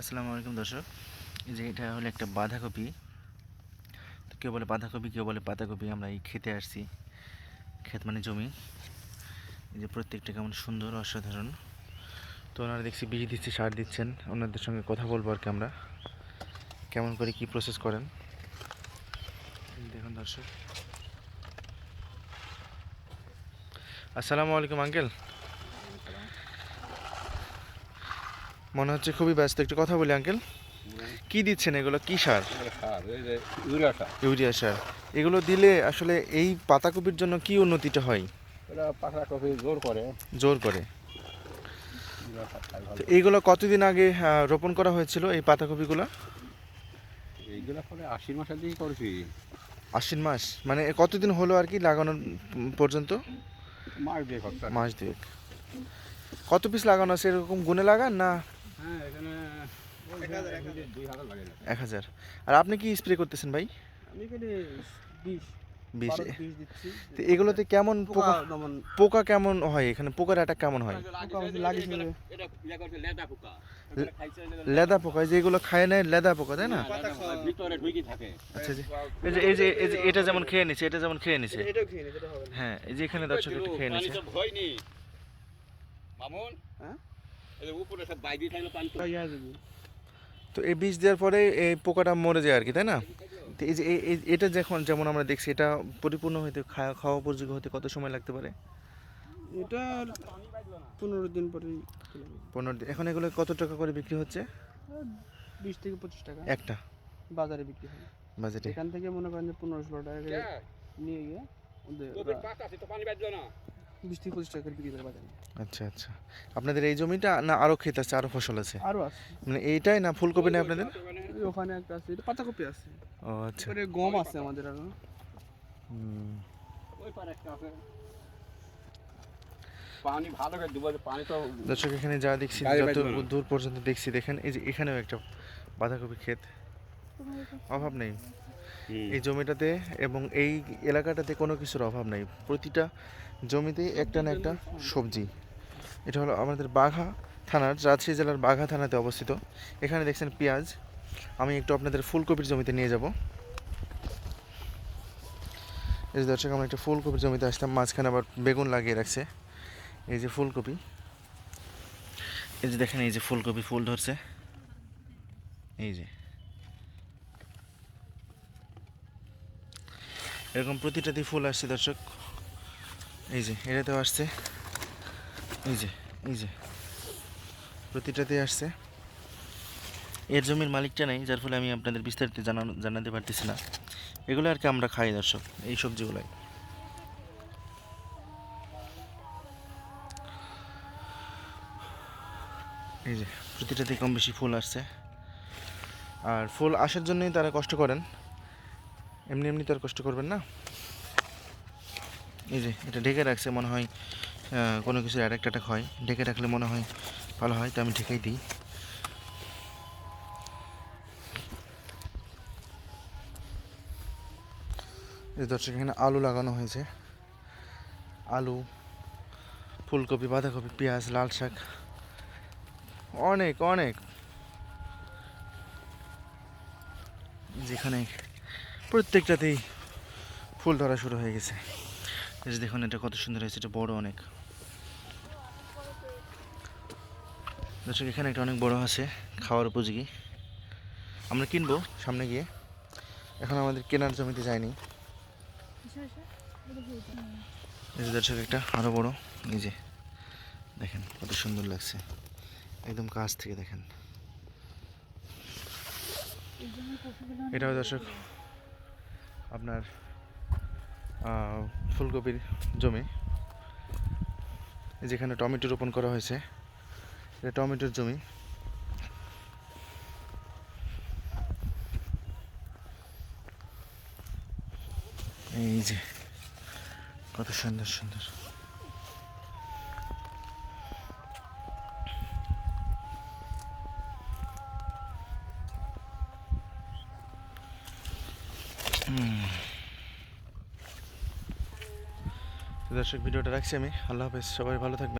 আসসালামু আলাইকুম দর্শক। এই যে এটা হলো একটা বাঁধাকপি। তো কেউ বলে বাঁধাকপি, কেউ বলে পাতাকপি, আমরা এই খেতে আসছি। ক্ষেত মানে জমি। এই যে প্রত্যেকটা কেমন সুন্দর, অসাধারণ। তো ওনারা দেখছি বীজ দিচ্ছে, সার দিচ্ছেন। ওনাদের সঙ্গে কথা বলব আর কি আমরা। কেমন করে কি প্রসেস করেন? দেখুন দর্শক। আসসালামু আলাইকুম আঙ্কেল মনে হচ্ছে খুবই ব্যস্ত। একটু কথা বলি আঙ্কেল। কি দিচ্ছেন এগুলো? কি সার? সার ইউরিয়া সার। এগুলো দিলে আসলে এই পাতাকপির জন্য কি উন্নতিটা হয়? এটা পাখরা কপি জোর করে। জোর করে এইগুলো কতদিন আগে রোপণ করা হয়েছিল এই পাতাকপিগুলো? এইগুলো পরে আশির মাসের দিকে করছি আশ্বিন মাস। মানে কতদিন হলো আর কি লাগানোর পর্যন্ত? মাস দিয়ে খরচা মাস দুয়েক। কত পিস লাগানো আছে? এরকম গুনে লাগান না হ্যাঁ না। এক হাজার আর আপনি কি স্প্রে করতেছেন ভাই? আমি এখানে বিশ বিষ তো এগুলোতে কেমন পোকা পোকা কেমন হয়? এখানে পোকার অ্যাটাক কেমন হয়? লেদা পোকা। লে- খাইছে লেদা যেগুলো খায় নেয় লেদা পোকা তাই না? ভিতরে ঢুকি থাকে। আচ্ছা এই যে এই যে এই যে এটা যেমন খেয়ে নিছে এটা যেমন খেয়ে নিছে। এটাও খেয়ে নি যেটা হবে না। হ্যাঁ এই যে এখানে দর্শক খেয়ে নিছে। মামুন? হ্যাঁ? এই যে উপরে সব বাইরে থাকলে পানি তো ইয়া এই বীজ দেওয়ার পরে এই পোকাটা মরে যায় আর কি তাই না? তো এই যে এই- এই- এটা যখন যেমন আমরা দেখছি এটা পরিপূর্ণ হইতে খাওয়া খাওয়া উপযোগী হতে কত সময় লাগতে পারে? এটা পনেরো দিন পরে পনেরো দিন। এখন এগুলো কত টাকা করে বিক্রি হচ্ছে? বিশ থেকে পঁচিশ টাকা। একটা? বাজারে বিক্রি হয়। বাজেটে এখান থেকে মনে করেন যে পনেরো ষোলো টাকা করে নিয়ে গিয়ে বিশ থেকে পঁচিশ টাকা করে বিক্রি করে বাজারে। আচ্ছা আচ্ছা। আপনাদের এই জমিটা না আরও ক্ষেত আছে আরও ফসল আছে? আরও আছে। মানে এইটাই না ফুলকপি না আপনাদের? ওখানে একটা আছে এটা পাতাকপি আছে। ও আচ্ছা। তারপরে গম আছে আমাদের আরও ওই পারে একটা আছে। পানি ভালো করে দুবার পানি তো দর্শক এখানে যা দেখছি যত দূর পর্যন্ত দেখছি দেখেন এই যে এখানেও একটা বাঁধাকপি ক্ষেত। অভাব নেই। এই জমিটাতে এবং এই এলাকাটাতে কোনো কিছুর অভাব নাই। প্রতিটা জমিতে একটা না একটা সবজি। এটা হলো আমাদের বাঘা থানার, রাজশাহী জেলার বাঘা থানাতে অবস্থিত। এখানে দেখছেন পেঁয়াজ। আমি একটু আপনাদের ফুলকপির জমিতে নিয়ে যাব। এই যে দর্শক, আমরা একটা ফুলকপির জমিতে আসতাম মাঝখানে আবার বেগুন লাগিয়ে রাখছে। এই যে ফুলকপি। এই যে দেখেন, এই যে ফুলকপি ফুল ধরছে। এই যে। এরকম প্রতিটাতেই ফুল আসছে, দর্শক। এই যে, এটাতেও আসছে। এই যে এই যে। প্রতিটাতেই আসছে। এর জমির মালিকটা নেই, যার ফলে আমি আপনাদের বিস্তারিত জানানো, জানাতে পারতেছি না। এগুলো আর কি আমরা খাই, দর্শক, এই সবজিগুলাই। এই যে প্রতিটাতে কম বেশি ফুল আসছে। আর ফুল আসার জন্যই তারা কষ্ট করেন। এমনি এমনি তো আর কষ্ট করবেন না। এই যে, এটা ঢেকে রাখছে মনে হয় কোনো কিছুর অ্যাটাক ট্যাটাক হয়। ঢেকে রাখলে মনে হয় ভালো হয়, তো আমি ঢেকেই দিই। দর্শক, এখানে আলু লাগানো হয়েছে। আলু, ফুলকপি, বাঁধাকপি, পেঁয়াজ, লাল শাক। অনেক অনেক। যেখানে প্রত্যেকটাতেই ফুল ধরা শুরু হয়ে গেছে। দেখুন, এটা কত সুন্দর হয়েছে, এটা বড় অনেক। দর্শক, এখানে একটা অনেক বড় আছে, খাওয়ার উপযোগী। আমরা কিনবো সামনে গিয়ে। এখন আমাদের কেনার জমিতে যায়নি। এই যে দর্শক, একটা আরও বড়। এই যে দেখেন, কত সুন্দর লাগছে। একদম কাছ থেকে দেখেন। এটাও দর্শক আপনার ফুলকপির জমি, যেখানে টমেটো রোপণ করা হয়েছে, এটা টমেটোর জমি। এই যে, কত সুন্দর সুন্দর। দর্শক ভিডিওটা রাখছি আমি। আল্লাহ হাফেজ সবাই ভালো থাকবেন।